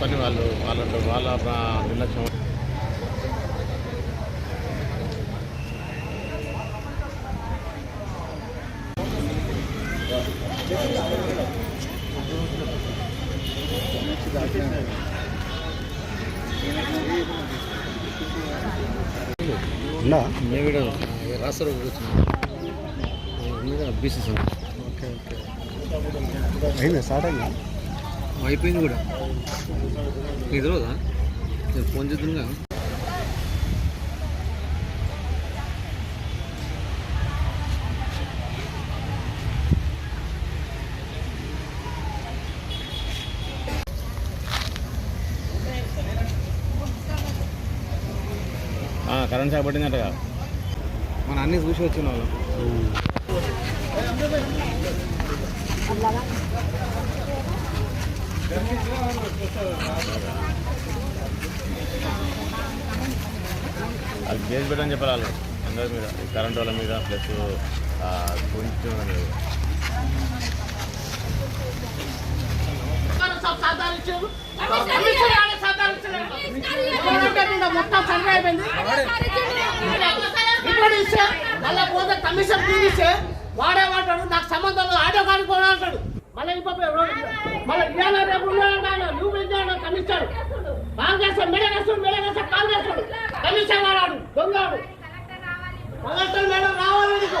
పని వాళ్ళు వాళ్ళ వాళ్ళ ప్ర- నిర్లక్ష్యం. ఉందా ఏ వీడియో? రాస్తారు బీసీ ఓకే ఓకే అయిందా? స్టార్ట్ అయిందా? అయిపోయింది కూడా. నీకు తెలియదా నేను ఫోన్ చేద్దునుగా కరెంట్ షాక్ పట్టిందటగా. మన అన్ని చూసి వచ్చిన వాళ్ళు. అది కేసు పెట్టని చెప్పాలి వాళ్ళు అందరి మీద కరెంట్ వాళ్ళ మీద ప్లస్ కొంచెం మీద మొత్తం సర్వే అయిపోయింది ఇప్పుడు ఇస్తే మళ్ళీ పోతే కమిషన్ తీస్తే వాడే నాకు సంబంధం లేదు ఆడియో అంటాడు మళ్ళీ ఇంకొక మళ్ళీ ఇవాళ రేపు ఉన్నాడు నువ్వు పెంచాడు కమిషన్ కాల్ చేస్తాడు మెడ వేస్తాడు మెడ వేస్తాడు కాల్ చేస్తాడు కమిషన్ వాడాడు దొంగాడు కలెక్టర్ మేడం రావాలి నీకు